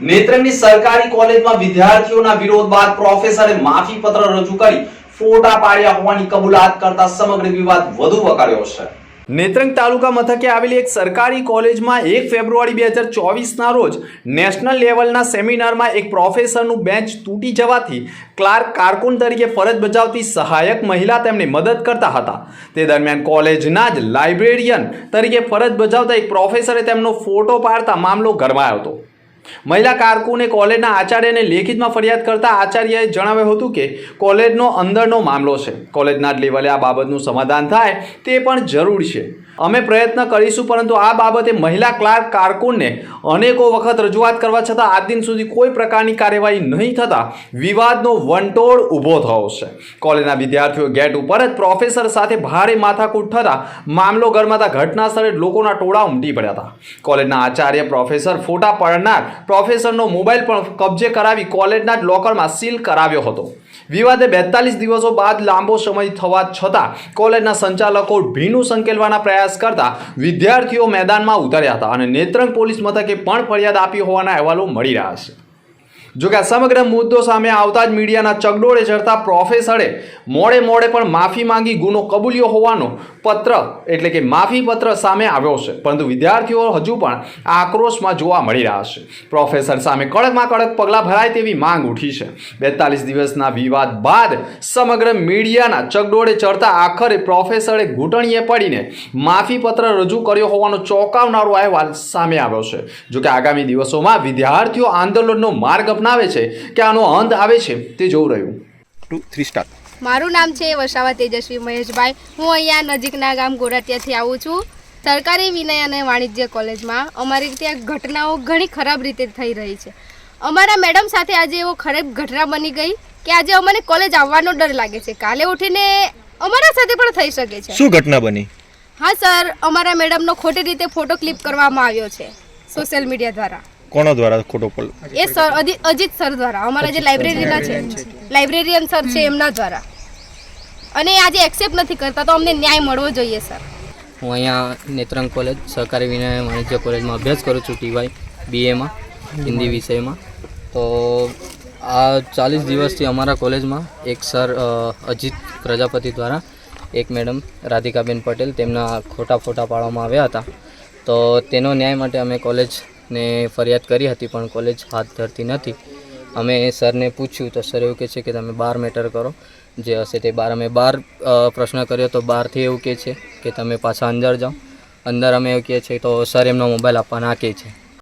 નેત્રંગની સરકારી કોલેજમાં વિદ્યાર્થીઓના વિરોધ બાદ પ્રોફેસરે માફી પત્ર રજૂ કરી ફોટા પાડ્યા હોવાની કબૂલાત કરતા સમગ્ર વિવાદ વધુ વકર્યો છે. નેત્રંગ તાલુકા મથકે આવેલી એક સરકારી કોલેજમાં એક ફેબ્રુઆરી બે હજાર ચોવીસના રોજ નેશનલ લેવલના સેમિનારમાં એક પ્રોફેસરનું બેન્ચ તૂટી જવાથી ક્લાર્ક કારકુન તરીકે ફરજ બજાવતી સહાયક મહિલા તેમને મદદ કરતા હતા. તે દરમિયાન કોલેજના જ લાઇબ્રેરિયન તરીકે ફરજ બજાવતા એક પ્રોફેસરે તેમનો ફોટો પાડતા મામલો ગરમાયો હતો. મહિલા કારકુને કોલેજના આચાર્યને લેખિતમાં ફરિયાદ કરતા આચાર્યએ જણાવ્યું હતું કે કોલેજનો અંદરનો મામલો છે. કોલેજના જ લેવલે આ બાબતનું સમાધાન થાય તે પણ જરૂર છે. અમે પ્રયત્ન કરીશું પરંતુ આ બાબતે મહિલા ક્લાર્ક કારકુનને અનેકો વખત રજૂઆત કરવા છતાં આજ દિન સુધી કોઈ પ્રકારની કાર્યવાહી નહીં થતાં વિવાદનો વંટોળ ઊભો થયો છે. કોલેજના વિદ્યાર્થીઓ ગેટ ઉપર જ પ્રોફેસર સાથે ભારે માથાકૂટ થતાં મામલો ગરમાતા ઘટના સ્થળે લોકોના ટોળા ઉમટી પડ્યા હતા. કોલેજના આચાર્ય પ્રોફેસર ફોટા પાડનાર પ્રોફેસરનો મોબાઈલ પણ કબજે કરાવી કોલેજના જ લોકરમાં સીલ કરાવ્યો હતો. વિવાદે બેતાલીસ દિવસો બાદ લાંબો સમય થવા છતાં કોલેજના સંચાલકો ભીનું સંકેલવાના પ્રયાસ કરતા વિદ્યાર્થીઓ મેદાનમાં ઉતર્યા હતા અને નેત્રંગ પોલીસ મથકે પણ ફરિયાદ આપી હોવાના અહેવાલો મળી રહ્યા છે. જોકે આ સમગ્ર મુદ્દો સામે આવતા જ મીડિયાના ચગડોળે ચડતા પ્રોફેસરે મોડે મોડે પણ માફી માંગી ગુનો કબૂલ્યો હોવાનો પત્ર એટલે કે માફી પત્ર સામે આવ્યો છે. પરંતુ વિદ્યાર્થીઓ હજુ પણ આક્રોશમાં જોવા મળી રહ્યા છે. પ્રોફેસર સામે કડકમાં કડક પગલાં ભરાય તેવી માંગ ઉઠી છે. બેતાલીસ દિવસના વિવાદ બાદ સમગ્ર મીડિયાના ચગડોળે ચડતા આખરે પ્રોફેસરે ઘૂંટણીએ પડીને માફી પત્ર રજૂ કર્યો હોવાનો ચોંકાવનારો અહેવાલ સામે આવ્યો છે. જોકે આગામી દિવસોમાં વિદ્યાર્થીઓ આંદોલનનો માર્ગ અપનાવે છે કે આનો અંત આવે છે તે જોવું રહ્યું. ટુ થ્રી સ્ટાર મારું નામ છે વસાવા તેજસ્વી મહેશભાઈ. હું અહીંયા નજીકના ગામ ગોરાટિયાથી આવું છું. સરકારી વિનય અને વાણિજ્ય કોલેજમાં અમારી ત્યાં ઘટનાઓ ઘણી ખરાબ રીતે થઈ રહી છે. અમારા મેડમ સાથે આજે એવો ખરાબ ઘટના બની ગઈ કે આજે અમને કોલેજ આવવાનો ડર લાગે છે. કાલે ઉઠીને અમારા સાથે પણ થઈ શકે છે. શું ઘટના બની? હા સર. અમારા મેડમનો ખોટી રીતે ફોટો ક્લિપ કરવામાં આવ્યો છે સોશિયલ મીડિયા દ્વારા. કોના દ્વારા ખોટો પલ એ સર અજીત સર દ્વારા. અમારા જે લાઇબ્રેરીના છે. લાઇબ્રેરિયન સર છે એમના દ્વારા. અને એ આજે એક્સેપ્ટ નથી કરતા તો અમને ન્યાય મળવો જોઈએ સર. હું અહીંયા નેત્રંગ કોલેજ સહકારી વિનય વાણિજ્ય કોલેજમાં અભ્યાસ કરું છું ટીવાય બીએમાં હિન્દી વિષયમાં. તો આ ચાલીસ દિવસથી અમારા કોલેજમાં એક સર અજીત પ્રજાપતિ દ્વારા એક મેડમ રાધિકાબેન પટેલ તેમના ખોટા ફોટા પાડવામાં આવ્યા હતા. તો તેનો ન્યાય માટે અમે કોલેજને ફરિયાદ કરી હતી, પણ કોલેજ હાથ ધરતી નથી. અમે સરને પૂછ્યું, તો સર એવું કહે છે કે તમે બાર મેટર કરો. જે હશે તે બાર. અમે બાર પ્રશ્ન કર્યો, તો બહારથી એવું કહે છે કે તમે પાછા અંદર જાઓ. અંદર અમે એવું કહે છે, તો સર એમનો મોબાઈલ આપવા ના કહે છે.